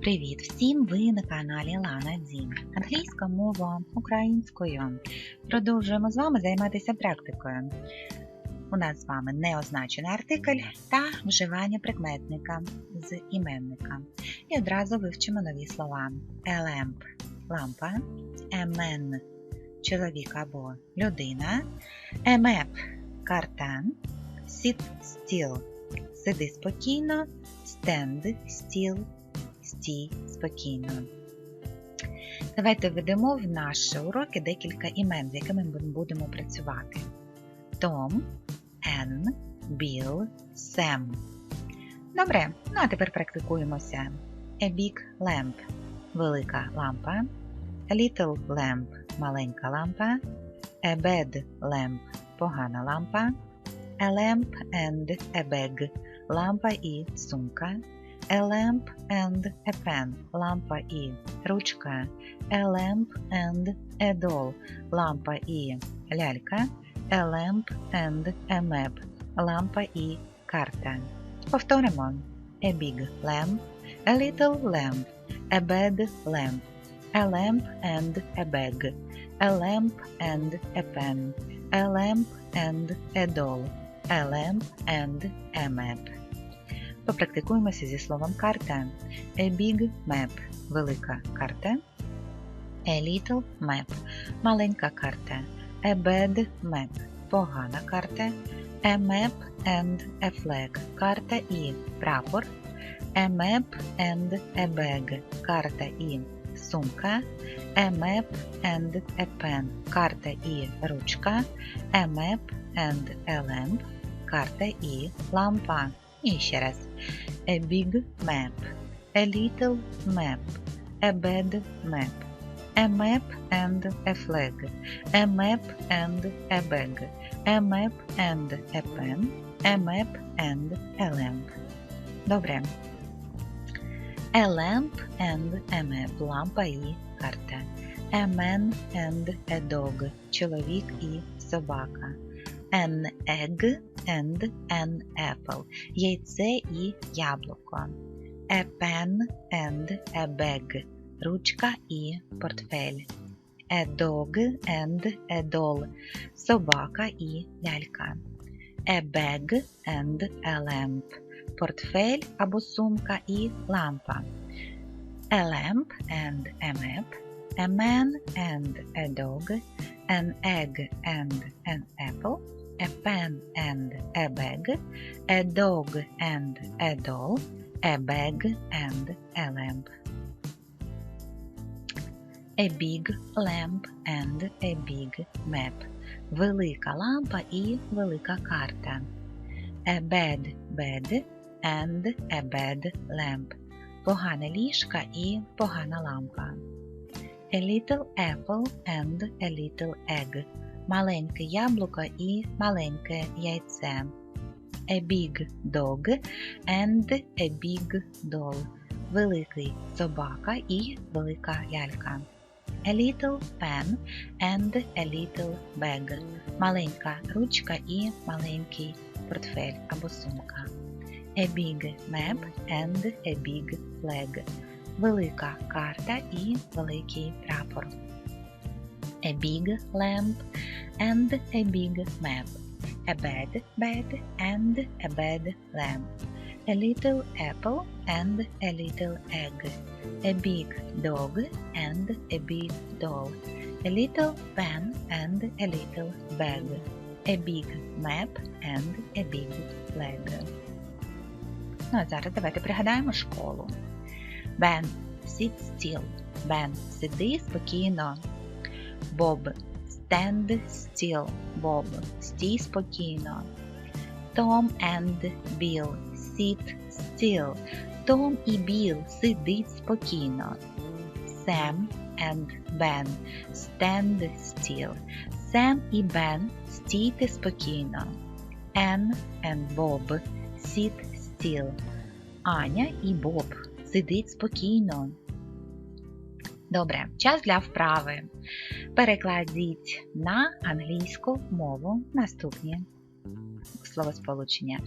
Привіт всім! Ви на каналі Лана Дім. Англійська мова українською. Продовжуємо з вами займатися практикою. У нас з вами неозначений артикль та вживання прикметника з іменника. І одразу вивчимо нові слова: lamp – лампа, man – чоловік або людина, a map – карта, sit still – сиди спокійно, stand still – стій спокійно. Давайте введемо в наші уроки декілька імен, з якими ми будемо працювати. Том, Енн, Біл, Сем. Добре, ну а тепер практикуємося. A big lamp велика лампа. A little lamp маленька лампа. A bad lamp погана лампа. A lamp and a bag лампа і сумка. A lamp and a pen – лампа і ручка. A lamp and a doll – лампа і лялька. A lamp and a map – лампа і карта. Повторимо. A big lamp, a little lamp, a bad lamp, a lamp and a bag, a lamp and a pen, a lamp and a doll, a lamp and a map. Попрактикуємося зі словом карта. A big map велика карта. A little map маленька карта. A bad map погана карта. A map and a flag карта і прапор. A map and a bag карта і сумка. A map and a pen карта і ручка. A map and a lamp карта і лампа. І раз. A big map, a little map, a bad map, a map and a flag, a map and a bag, a map and a pen, a map and a lamp. Добре. A lamp and a map. Лампа і карта. A man and a dog. Чоловік і собака. An egg and an apple. Яйце і яблуко. A pen and a bag. Ручка і портфель. A dog and a doll. Собака і лялька. A bag and a lamp. Портфель або сумка і лампа. A lamp and a map. A man and a dog. An egg and an apple a pen and a bag, a dog and a doll, a bag and a lamp. A big lamp and a big map. Велика лампа і велика карта. A bad bed and a bad lamp. Погане ліжка і погана лампа. A little apple and a little egg Маленьке яблуко і маленьке яйце. A big dog and a big doll. Великий собака і велика лялька. A little pen and a little bag. Маленька ручка і маленький портфель або сумка. A big map and a big flag. Велика карта і великий прапор. A big lamp and a big map, a bad bed and a bad lamp, a little apple and a little egg, a big dog and a big doll, a little pen and a little bag, a big map and a big flag. Ну, а зараз давайте пригадаємо школу. Бен, sit still. Бен, сиди спокійно. Боб, Stand still, Bob. Стій спокійно. Tom and Bill. Sit still. Том і Біл сидить спокійно. Sam and Ben. Stand still. Сем і Бен стійте спокійно. Ann and Bob. Sit still. Аня і Боб сидить спокійно. Добре, час для вправи. Перекладіть на англійську мову наступні словосполучення.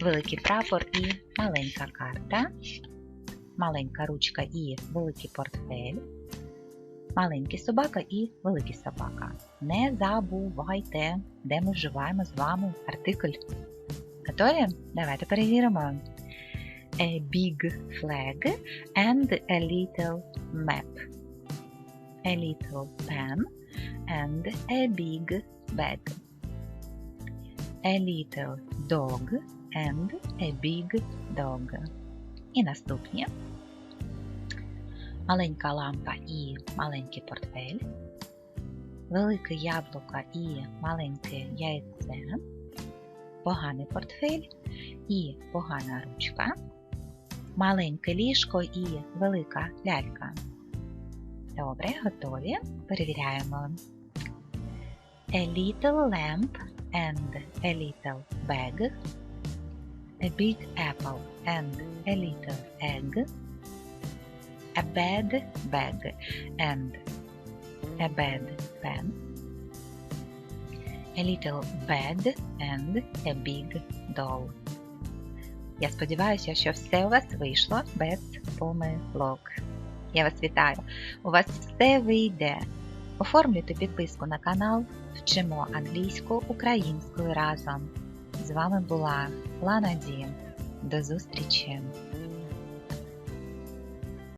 Великий прапор і маленька карта. маленька ручка і великий портфель. Маленький собака і великий собака. Не забувайте, де ми вживаємо з вами артикль. Готові? Давайте перевіримо. A big flag and a little map. A little pen and a big bag. A little dog and a big dog. І наступні. Маленька лампа і маленький портфель. Велике яблуко і маленьке яйце. Поганий портфель і погана ручка. Маленьке ліжко і велика лялька. Добре, готові. Перевіряємо. A little lamp and a little bag. A big apple and a little egg. A bad bag and a bad pen. A little bed and a big doll. Я сподіваюся, що все у вас вийшло без помилок. Я вас вітаю! У вас все вийде. Оформлюйте підписку на канал Вчимо англійську українською разом. З вами була Лана Дім. До зустрічі!